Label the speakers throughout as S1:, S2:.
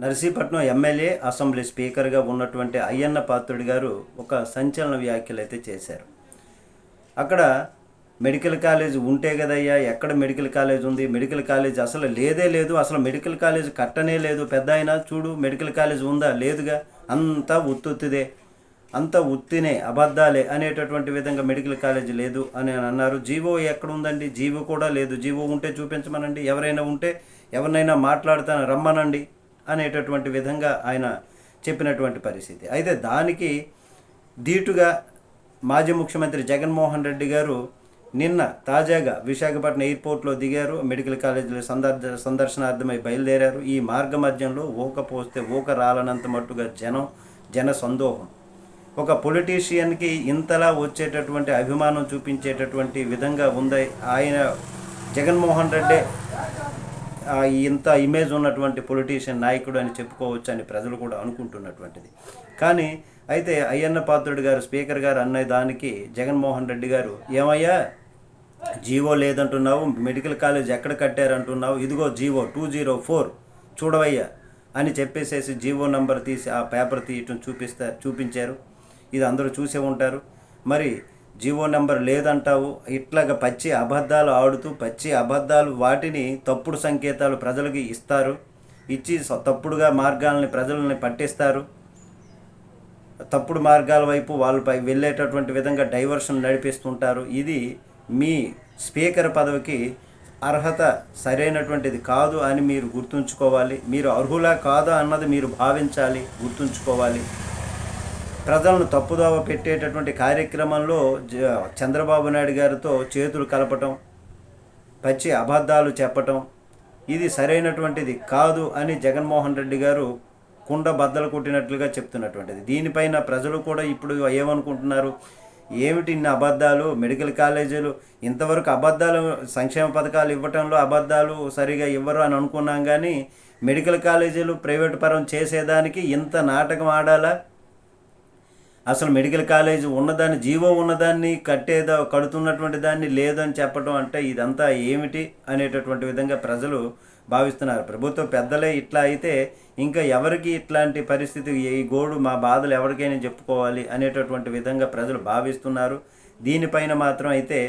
S1: Narsipatnam MLA assembly స్పీకర్గా ఉన్నటువంటి అయ్యన్న పాత్రుడి గారు ఒక సంచలన వ్యాఖ్యలు అయితే చేశారు. అక్కడ మెడికల్ కాలేజ్ ఉంటే కదయ్యా ఎక్కడ మెడికల్ కాలేజ్ ఉంది? మెడికల్ కాలేజ్ అసలు లేదే లేదు అసలు మెడికల్ కాలేజ్ కట్టనే లేదు. పెద్ద అయినా చూడు మెడికల్ కాలేజ్ ఉందా? లేదుగా. అంతా ఉత్తుత్తిదే. అంత ఉత్తినే అబద్ధాలే అనేటటువంటి విధంగా మెడికల్ కాలేజ్ లేదు అని అన్నారు. జీవో ఎక్కడ ఉందండి? జీవో కూడా లేదు. జీవో ఉంటే చూపించమనండి. ఎవరైనా ఉంటే ఎవరినైనా మాట్లాడతాను రమ్మనండి. అనేటటువంటి విధంగా ఆయన చెప్పినటువంటి పరిస్థితి. అయితే దానికి ధీటుగా మాజీ ముఖ్యమంత్రి జగన్మోహన్ రెడ్డి గారు నిన్న తాజాగా విశాఖపట్నం ఎయిర్పోర్ట్లో దిగారు. మెడికల్ కాలేజీలో సందర్శ సందర్శనార్థమై బయలుదేరారు. ఈ మార్గ మధ్యంలో ఊక పోస్తే ఊక రాలనంత మట్టుగా జనం జన సందోహం. ఒక పొలిటీషియన్కి ఇంతలా వచ్చేటటువంటి అభిమానం చూపించేటటువంటి విధంగా ఉంది ఆయన జగన్మోహన్ రెడ్డి ఇంత ఇమేజ్ ఉన్నటువంటి పొలిటీషియన్ నాయకుడు అని చెప్పుకోవచ్చు అని ప్రజలు కూడా అనుకుంటున్నటువంటిది. కానీ అయితే అయ్యన్న పాత్రుడు గారు స్పీకర్ గారు అన్న దానికి జగన్మోహన్ రెడ్డి గారు ఏమయ్యా జీవో లేదంటున్నావు మెడికల్ కాలేజ్ ఎక్కడ కట్టారంటున్నావు ఇదిగో జీవో టూ జీరో ఫోర్ చూడవయ్యా అని చెప్పేసేసి జీవో నంబర్ తీసి ఆ పేపర్ తీయటం చూపిస్తారు చూపించారు. ఇది అందరూ చూసే ఉంటారు. మరి జీవో నెంబర్ లేదంటావు. ఇట్లాగ పచ్చి అబద్ధాలు ఆడుతూ పచ్చి అబద్ధాలు వాటిని తప్పుడు సంకేతాలు ప్రజలకి ఇస్తారు. ఇచ్చి తప్పుడుగా మార్గాలని ప్రజలని పట్టిస్తారు. తప్పుడు మార్గాల వైపు వాళ్ళపై వెళ్ళేటటువంటి విధంగా డైవర్షన్ నడిపిస్తుంటారు. ఇది మీ స్పీకర్ పదవికి అర్హత సరైనటువంటిది కాదు అని మీరు గుర్తుంచుకోవాలి. మీరు అర్హులా కాదా అన్నది మీరు భావించాలి గుర్తుంచుకోవాలి. ప్రజలను తప్పుదోవ పెట్టేటటువంటి కార్యక్రమంలో చంద్రబాబు నాయుడు గారితో చేతులు కలపటం పచ్చి అబద్ధాలు చెప్పటం ఇది సరైనటువంటిది కాదు అని జగన్మోహన్ రెడ్డి గారు కుండ బద్దలు కొట్టినట్లుగా చెప్తున్నటువంటిది. దీనిపైన ప్రజలు కూడా ఇప్పుడు ఏమనుకుంటున్నారు? ఏమిటి ఇన్ని అబద్ధాలు? మెడికల్ కాలేజీలు ఇంతవరకు అబద్ధాలు సంక్షేమ పథకాలు ఇవ్వటంలో అబద్ధాలు సరిగా ఇవ్వరు అని అనుకున్నాం కానీ మెడికల్ కాలేజీలు ప్రైవేట్ పరం చేసేదానికి ఇంత నాటకం ఆడాలా? అసలు మెడికల్ కాలేజ్ ఉన్నదాన్ని జీవో ఉన్నదాన్ని కట్టేదో కడుతున్నటువంటి దాన్ని లేదని చెప్పడం అంటే ఇదంతా ఏమిటి అనేటటువంటి విధంగా ప్రజలు భావిస్తున్నారు. ప్రభుత్వ పెద్దలే ఇట్లా అయితే ఇంకా ఎవరికి ఇట్లాంటి పరిస్థితి ఈ గోడు మా బాధలు ఎవరికైనా చెప్పుకోవాలి అనేటటువంటి విధంగా ప్రజలు భావిస్తున్నారు. దీనిపైన మాత్రం అయితే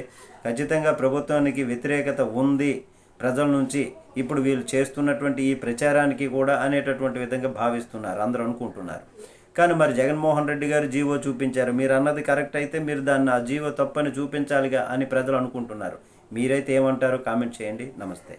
S1: ఖచ్చితంగా ప్రభుత్వానికి వ్యతిరేకత ఉంది ప్రజల నుంచి. ఇప్పుడు వీళ్ళు చేస్తున్నటువంటి ఈ ప్రచారానికి కూడా అనేటటువంటి విధంగా భావిస్తున్నారు. అందరూ అనుకుంటున్నారు. కానీ మరి జగన్మోహన్ రెడ్డి గారు జీవో చూపించారు. మీరు అన్నది కరెక్ట్ అయితే మీరు దాన్ని ఆ జీవో తప్పని చూపించాలిగా అని ప్రజలు అనుకుంటున్నారు. మీరైతే ఏమంటారో కామెంట్ చేయండి. నమస్తే.